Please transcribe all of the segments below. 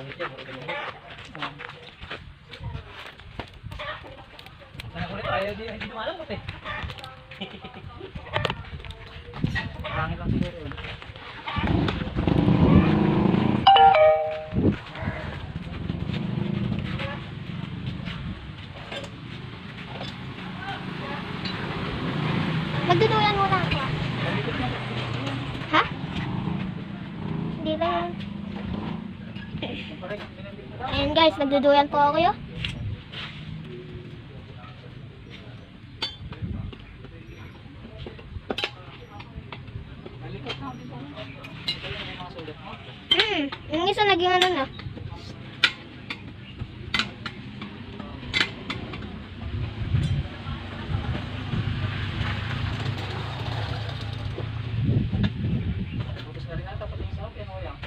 Rin ayaw di hindi lumalambot eh. Pangit lang siguro yun. Magduduyan muna ako. Ha? Hindi lang. Ayan guys, nagduduyan po ako yun. Hmm, yung isa naging ano na. Bukas na rin ata pati yung sahog, yan o yan.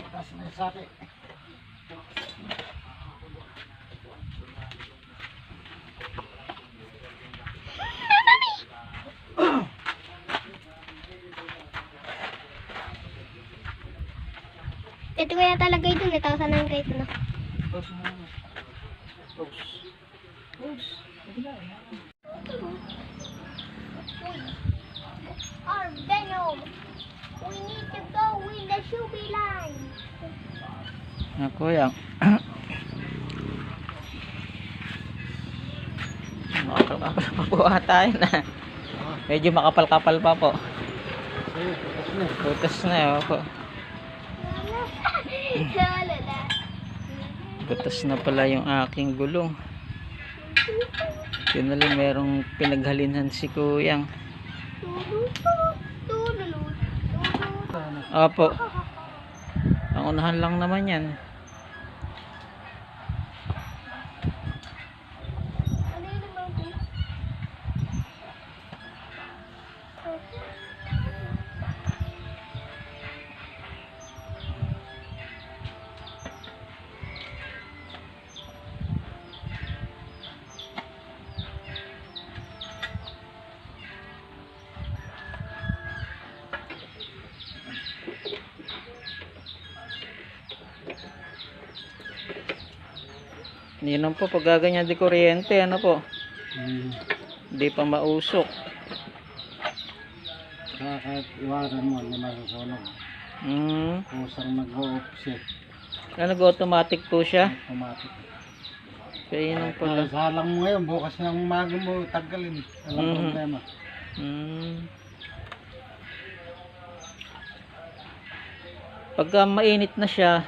Bukas yung sabi. Ito kaya talaga ito, 1,000 na yung rate na. Close mo muna. Close. Our Venom, we need to go with the Shubi line. Ako yan. Makapal pa po ah. Medyo makapal-kapal pa po. Bukas na. Yun po. Wala na. Butas na pala yung aking gulong. Yun na lang merong pinaghalinhan si Kuyang. Opo. Ang unahan lang naman yan. Yun lang po, pag gaganyan di kuryente, ano po, Hmm. hindi pa mausok. Kahit iwanan mo, hindi masusunog. Hmm. Kusang nag-o-offset. Ano, nag-automatic po siya? Automatic. Kaya yun Kung pala. salang mo ngayon, bukas ng umaga mo, tagalin. Walang Mhm. problema. Hmm. Pagka mainit na siya,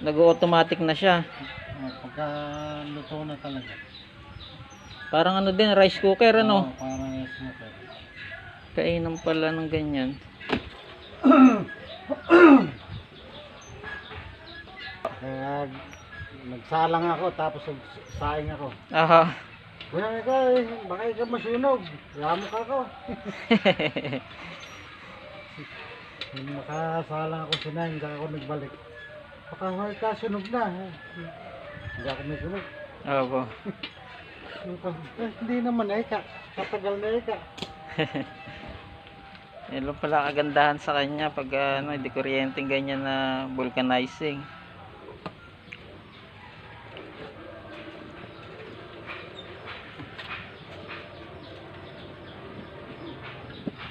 nag-automatic na siya. Oh, pagka luto na talaga. Parang ano din, rice cooker ano. Oo, parang mo pero. Kainan pala ng ganyan. Kaya nagsalang ako tapos saing ako. Aha. Kuya eh, baka ikaw masunog. Yamo ka ko. Nung makasalang ako sinaing, hindi ako nagbalik. Baka may kasunog na. Hindi ako may sunog. Opo. Eh, hindi naman ka. Katagal na eh ka. Yan lang pala kagandahan sa kanya pag ano, hindi kuryenteng ganyan na vulcanizing.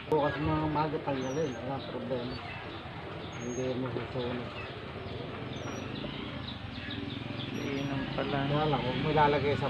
Bukas mga umaga tagalin, wala problema. Hindi mo susunod. Yun lang pala. Kaya lang, huwag mo ilalagay sa